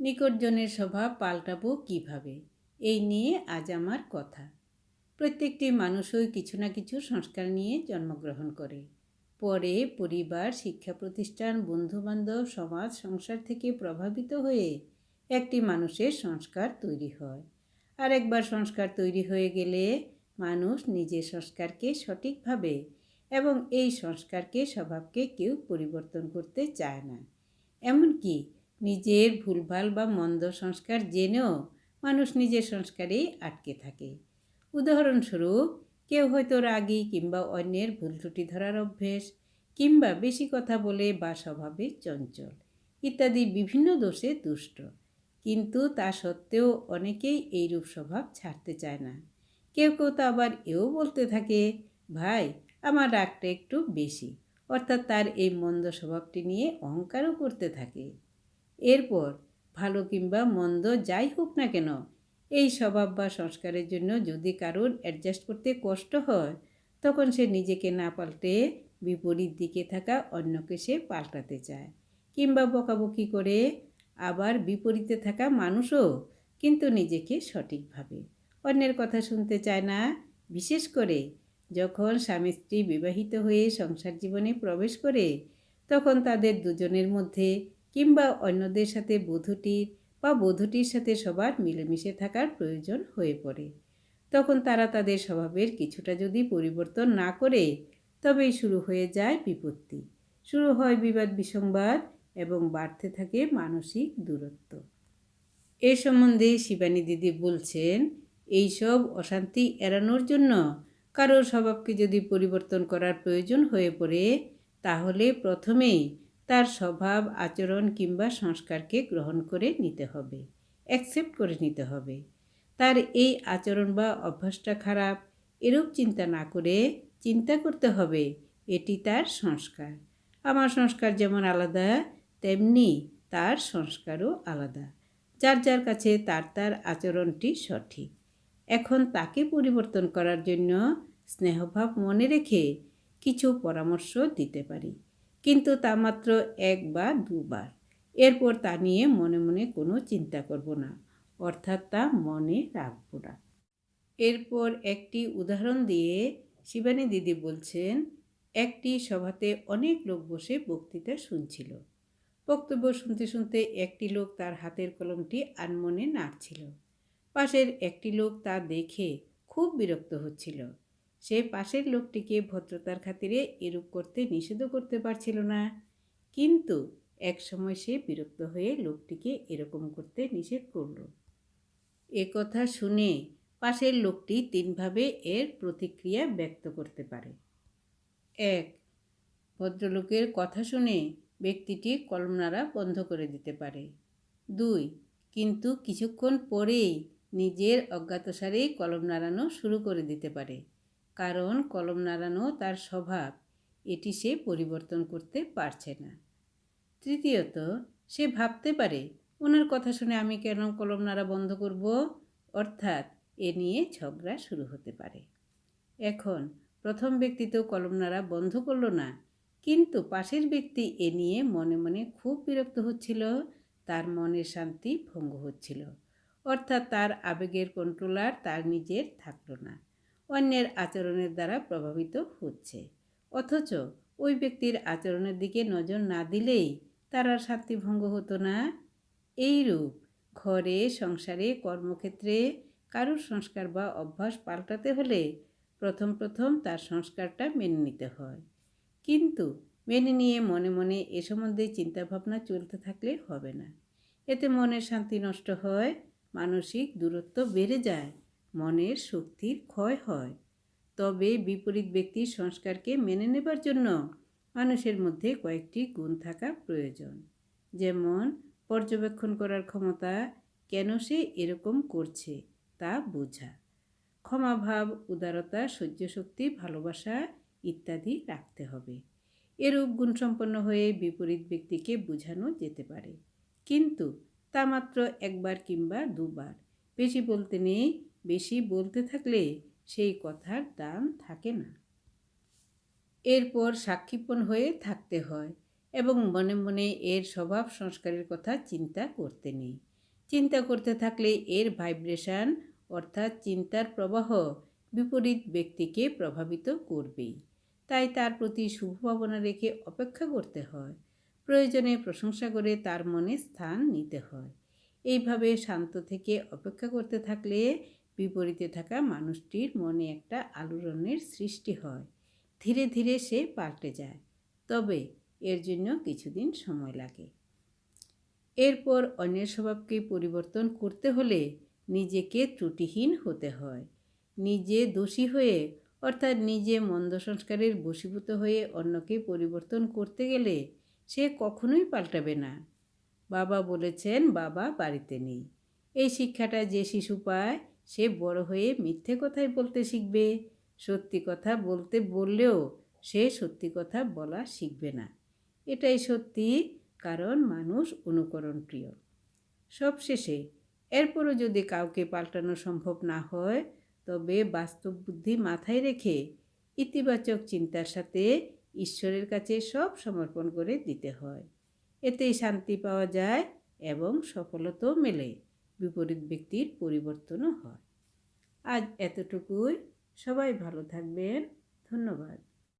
নিকটজনের স্বভাব পাল্টাবো কীভাবে? এই নিয়ে আজ আমার কথা। প্রত্যেকটি মানুষই কিছু না কিছু সংস্কার নিয়ে জন্মগ্রহণ করে। পরে পরিবার শিক্ষা প্রতিষ্ঠান বন্ধুবান্ধব, সমাজ, সংসার থেকে প্রভাবিত হয়ে একটি মানুষের সংস্কার তৈরি হয়। আর একবার সংস্কার তৈরি হয়ে গেলে মানুষ নিজের সংস্কারকে সঠিকভাবে এবং এই সংস্কারকে, স্বভাবকে কেউ পরিবর্তন করতে চায় না। এমনকি নিজের ভুলভাল বা মন্দ সংস্কার জেনেও মানুষ নিজের সংস্কারেই আটকে থাকে। উদাহরণস্বরূপ, কেউ হয়তো রাগী কিংবা অন্যের ভুল ত্রুটি ধরার অভ্যেস কিংবা বেশি কথা বলে বা স্বভাবে চঞ্চল ইত্যাদি বিভিন্ন দোষে দুষ্ট। কিন্তু তা সত্ত্বেও অনেকেই এইরূপ স্বভাব ছাড়তে চায় না। কেউ কেউ তো আবার এও বলতে থাকে, ভাই, আমার রাগটা একটু বেশি। অর্থাৎ তার এই মন্দ স্বভাবটি নিয়ে অহংকারও করতে থাকে। এরপর ভালো কিংবা মন্দ যাই হোক না কেন, এই স্বভাব বা সংস্কারের জন্য যদি কারোর অ্যাডজাস্ট করতে কষ্ট হয়, তখন সে নিজেকে না পাল্টে বিপরীত দিকে থাকা অন্যকে সে পাল্টাতে চায় কিংবা বকাবকি করে আবার বিপরীতে থাকা মানুষও কিন্তু নিজেকে সঠিকভাবে অন্যের কথা শুনতে চায় না। বিশেষ করে যখন স্বামী স্ত্রী বিবাহিত হয়ে সংসার জীবনে প্রবেশ করে, তখন তাদের দুজনের মধ্যে কিংবা অন্যদের সাথে বধূটির বা বধূটির সাথে সবার মিলেমিশে থাকার প্রয়োজন হয়ে পড়ে। তখন তারা তাদের স্বভাবের কিছুটা যদি পরিবর্তন না করে, তবেই শুরু হয়ে যায় বিপত্তি। শুরু হয় বিবাদ, বিসংবাদ এবং বাড়তে থাকে মানসিক দূরত্ব। এ সম্বন্ধে শিবানী দিদি বলছেন এইসব অশান্তি এড়ানোর জন্য কারোর স্বভাবকে যদি পরিবর্তন করার প্রয়োজন হয়ে পড়ে, তাহলে প্রথমেই তার স্বভাব, আচরণ কিংবা সংস্কারকে গ্রহণ করে নিতে হবে অ্যাকসেপ্ট করে নিতে হবে। তার এই আচরণ বা অভ্যাসটা খারাপ, এরূপ চিন্তা না করে চিন্তা করতে হবে, এটি তার সংস্কার। আমার সংস্কার যেমন আলাদা, তেমনি তার সংস্কারও আলাদা। যার যার কাছে তার তার আচরণটি সঠিক। এখন তাকে পরিবর্তন করার জন্য স্নেহভাব মনে রেখে কিছু পরামর্শ দিতে পারি। কিন্তু তা মাত্র এক বা দুবার এরপর তা নিয়ে মনে মনে কোনো চিন্তা করব না, অর্থাৎ তা মনে রাখব না। এরপর একটি উদাহরণ দিয়ে শিবানী দিদি বলছেন, একটি সভাতে অনেক লোক বসে বক্তৃতা শুনছিল। বক্তব্য শুনতে শুনতে একটি লোক তার হাতের কলমটি আনমনে নাড়ছিল। পাশের একটি লোক তা দেখে খুব বিরক্ত হচ্ছিল। সে পাশের লোকটিকে ভদ্রতার খাতিরে এরূপ করতে নিষেধও করতে পারছিল না। কিন্তু এক সময় সে বিরক্ত হয়ে লোকটিকে এরকম করতে নিষেধ করল। এ কথা শুনে পাশের লোকটি তিনভাবে এর প্রতিক্রিয়া ব্যক্ত করতে পারে। এক, ভদ্রলোকের কথা শুনে ব্যক্তিটি কলম নাড়া বন্ধ করে দিতে পারে। দুই, কিন্তু কিছুক্ষণ পরেই নিজের অজ্ঞাতসারেই কলম নাড়ানো শুরু করে দিতে পারে। কারণ কলম নাড়ানো তার স্বভাব। এটি সে পরিবর্তন করতে পারছে না। তৃতীয়ত, সে ভাবতে পারে, ওনার কথা শুনে আমি কেন কলম নাড়া বন্ধ করব? অর্থাৎ এ নিয়ে ঝগড়া শুরু হতে পারে। এখন, প্রথম ব্যক্তি তো কলম নাড়া বন্ধ করল না, কিন্তু পাশের ব্যক্তি এ নিয়ে মনে মনে খুব বিরক্ত হচ্ছিল, তার মনের শান্তি ভঙ্গ হচ্ছিল। অর্থাৎ তার আবেগের কন্ট্রোলার তার নিজের থাকল না। অন্যের আচরণের দ্বারা প্রভাবিত হচ্ছে। অথচ ওই ব্যক্তির আচরণের দিকে নজর না দিলেই তার আর শান্তিভঙ্গ হতো না। এইরূপ ঘরে, সংসারে, কর্মক্ষেত্রে কারুর সংস্কার বা অভ্যাস পাল্টাতে হলে প্রথম প্রথম তার সংস্কারটা মেনে নিতে হয়। কিন্তু মেনে নিয়ে মনে মনে এ সম্বন্ধে চিন্তাভাবনা চলতে থাকলে হবে না। এতে মনের শান্তি নষ্ট হয়, মানসিক দূরত্ব বেড়ে যায় মনের শক্তির ক্ষয় হয়। তবে বিপরীত ব্যক্তির সংস্কারকে মেনে নেবার জন্য মানুষের মধ্যে কয়েকটি গুণ থাকা প্রয়োজন। যেমন, পর্যবেক্ষণ করার ক্ষমতা কেন সে এরকম করছে তা বোঝা। ক্ষমাভাব উদারতা সহ্যশক্তি ভালোবাসা ইত্যাদি রাখতে হবে। এরূপ গুণসম্পন্ন হয়ে বিপরীত ব্যক্তিকে বোঝানো যেতে পারে। কিন্তু তা মাত্র একবার কিংবা দুবার। বেশি বলতে নেই বেশি বলতে থাকলে সেই কথার দাম থাকে না। এরপর সাক্ষীপণ হয়ে থাকতে হয় এবং মনে মনে এর স্বভাব সংস্কারের কথা চিন্তা করতে নেই। চিন্তা করতে থাকলে এর ভাইব্রেশন অর্থাৎ চিন্তার প্রবাহ বিপরীত ব্যক্তিকে প্রভাবিত করবেই। তাই তার প্রতি শুভ ভাবনা রেখে অপেক্ষা করতে হয়। প্রয়োজনে প্রশংসা করে তার মনে স্থান নিতে হয়। এইভাবে শান্ত থেকে অপেক্ষা করতে থাকলে বিপরীতে থাকা মানুষটির মনে একটা আলোড়নের সৃষ্টি হয়। ধীরে ধীরে সে পাল্টে যায়। তবে এর জন্য কিছুদিন সময় লাগে। এরপর অন্যের স্বভাবকে পরিবর্তন করতে হলে নিজেকে ত্রুটিহীন হতে হয়। নিজে দোষী হয়ে, অর্থাৎ নিজে মন্দ সংস্কারের বশীভূত হয়ে অন্যকে পরিবর্তন করতে গেলে সে কখনোই পাল্টাবে না। বাবা বলেছেন, বাবা বাড়িতে নেই। এই শিক্ষাটা যে শিশু পায় সে বড় হয়ে মিথ্যে কথাই বলতে শিখবে। সত্যি কথা বলতে বললেও সে সত্যি কথা বলা শিখবে না। এটাই সত্যি, কারণ মানুষ অনুকরণ প্রিয় সবশেষে, এরপরও যদি কাউকে পাল্টানো সম্ভব না হয়, তবে বাস্তব বুদ্ধি মাথায় রেখে ইতিবাচক চিন্তার সাথে ঈশ্বরের কাছে সব সমর্পণ করে দিতে হয়। এতেই শান্তি পাওয়া যায় এবং সফলতাও মেলে। বিপরীত ব্যক্তির পরিবর্তনও হয়। আজ এতটুকুই। সবাই ভালো থাকবেন। ধন্যবাদ।